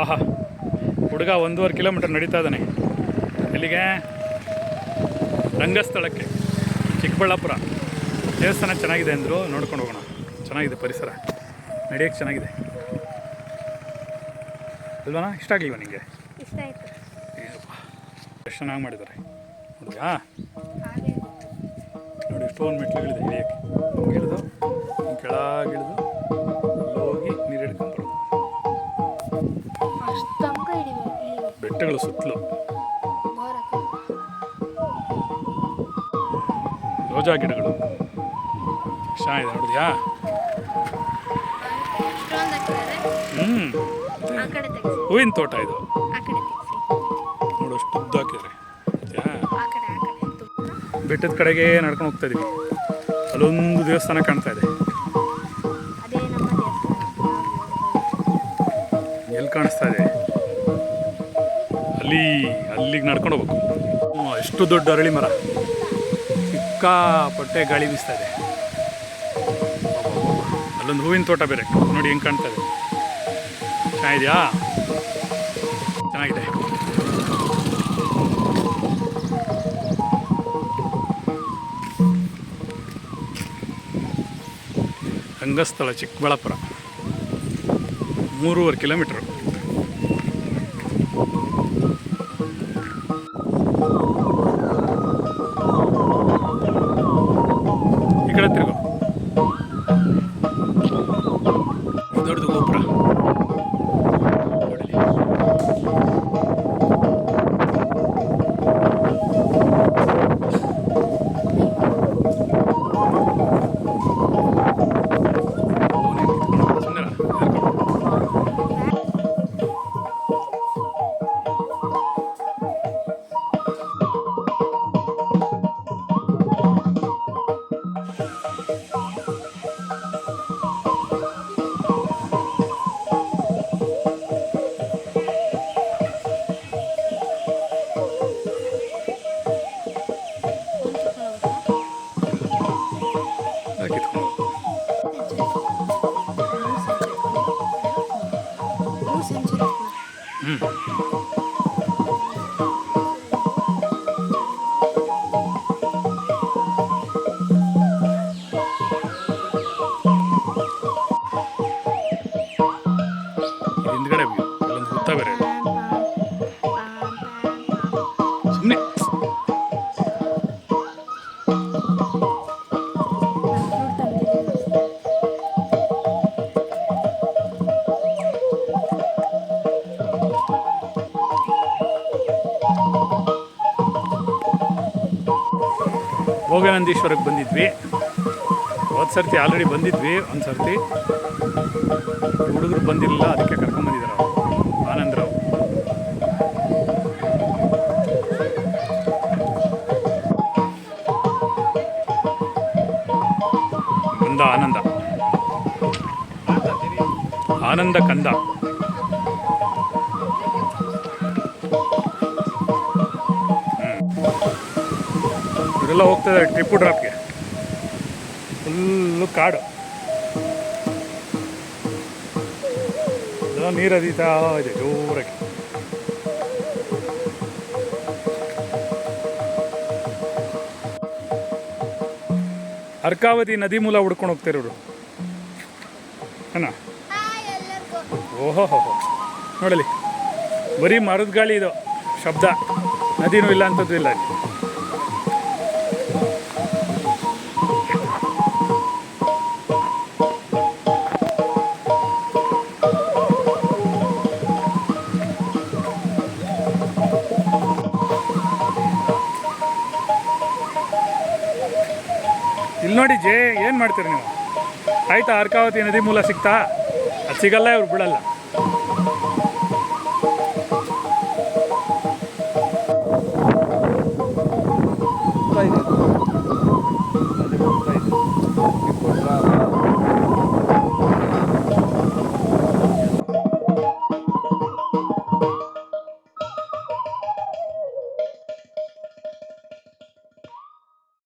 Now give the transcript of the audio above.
ಆಹಾ ಹುಡುಗ ಒಂದೂವರೆ ಕಿಲೋಮೀಟರ್ ನಡೀತಾ ಇದ್ದಾನೆ. ಇಲ್ಲಿಗೆ ರಂಗಸ್ಥಳಕ್ಕೆ ಚಿಕ್ಕಬಳ್ಳಾಪುರ ದೇವಸ್ಥಾನ ಚೆನ್ನಾಗಿದೆ ಅಂದರು ನೋಡ್ಕೊಂಡು ಹೋಗೋಣ. ಚೆನ್ನಾಗಿದೆ ಪರಿಸರ ನಡೆಯೋಕ್ಕೆ ಚೆನ್ನಾಗಿದೆ. ಅಲ್ವಾ ಇಷ್ಟ ಆಗಲಿಲ್ವ ನಿಮಗೆ ಎಷ್ಟು ಚೆನ್ನಾಗಿ ಮಾಡಿದ್ದಾರೆ. ಹುಡುಗ ನೋಡಿ ಎಷ್ಟೊಂದು ಮೆಟ್ಲುಗಳಿದೆ ಇಳಿಯೋಕ್ಕೆ. ಇಳಿದು ಕೆಳಗಿಳಿದು ಬೆಟ್ಟಗಳು ಸುತ್ತಲೂ. ರೋಜಾ ಗಿಡಗಳು. ಚೆನ್ನಾಗಿದೆ ನೋಡಿದ್ಯಾ? ಹ್ಮ್. ಹೂವಿನ ತೋಟ ಇದು. ಆ ಕಡೆ ತೆಗಿಸಿ ನೋಡು, ಅಷ್ಟು ಉದ್ದ ಹಾಕಿದ್ರೆ ಬೆಟ್ಟದ ಕಡೆಗೆ ನಡ್ಕೊಂಡು ಹೋಗ್ತಾ ಇದೀವಿ. ಅಲ್ಲೊಂದು ದೇವಸ್ಥಾನ ಕಾಣ್ತಾ ಇದೆ. ಎಲ್ಲಿ ಕಾಣಿಸ್ತಾ ಇದೆ? ಅಲ್ಲಿ, ಅಲ್ಲಿಗೆ ನಡ್ಕೊಂಡು ಹೋಗ್ಬೇಕು. ಎಷ್ಟು ದೊಡ್ಡ ಅರಳಿ ಮರ. ಸಿಕ್ಕಾಪಟ್ಟೆ ಗಾಳಿ ಬೀಸ್ತಾ ಇದೆ. ಅಲ್ಲೊಂದು ಹೂವಿನ ತೋಟ ಬೇರೆ. ನೋಡಿ ಹೆಂಗೆ ಕಾಣ್ತಾ ಇದೆ. ಚೆನ್ನಾಗಿದೆಯಾ? ಚೆನ್ನಾಗಿದೆ. ರಂಗಸ್ಥಳ ಚಿಕ್ಕಬಳ್ಳಾಪುರ. ಮೂರುವರೆ ಕಿಲೋಮೀಟ್ರು. ಹ್ಮ್ ಭೋಗನಂದೀಶ್ವರಕ್ಕೆ ಬಂದಿದ್ವಿ. ಒಂದು ಸರ್ತಿ ಆಲ್ರೆಡಿ ಬಂದಿದ್ವಿ, ಒಂದು ಸರ್ತಿ. ಹುಡುಗರು ಬಂದಿರಲಿಲ್ಲ, ಅದಕ್ಕೆ ಕರ್ಕೊಂಬಂದಿದ್ದಾರೆ ಅವರು. ಆನಂದರಾವ್. ಕಂದ ಆನಂದ. ಆನಂದ ಕಂದ. ಇವರೆಲ್ಲ ಇದ್ದಾರೆ ಟ್ರಿಪ್ಪು ಡ್ರಾಪ್ಗೆ ಫುಲ್ಲು ಕಾಡು. ನೀರು ಅದೀತಾ ಇದೆ, ಜೋರಾಗಿ. ಅರ್ಕಾವತಿ ನದಿ ಮೂಲ ಹುಡ್ಕೊಂಡು ಹೋಗ್ತಿರೋರು ಅಣ್ಣ. ಓಹೋ, ಹೋ ನೋಡಲಿ. ಬರೀ ಮರದ ಗಾಳಿ ಇದು. ಶಬ್ದ. ನದಿನೂ ಇಲ್ಲ ಅಂಥದ್ದು ಇಲ್ಲ ನೋಡಿ ಜೇ ಏನು ಮಾಡ್ತೀರಿ ನೀವು? ಆಯ್ತಾ ಅರ್ಕಾವತಿ ನದಿ ಮೂಲ ಸಿಗ್ತಾ? ಅದು ಸಿಗಲ್ಲ ಇವ್ರು ಬಿಡಲ್ಲ.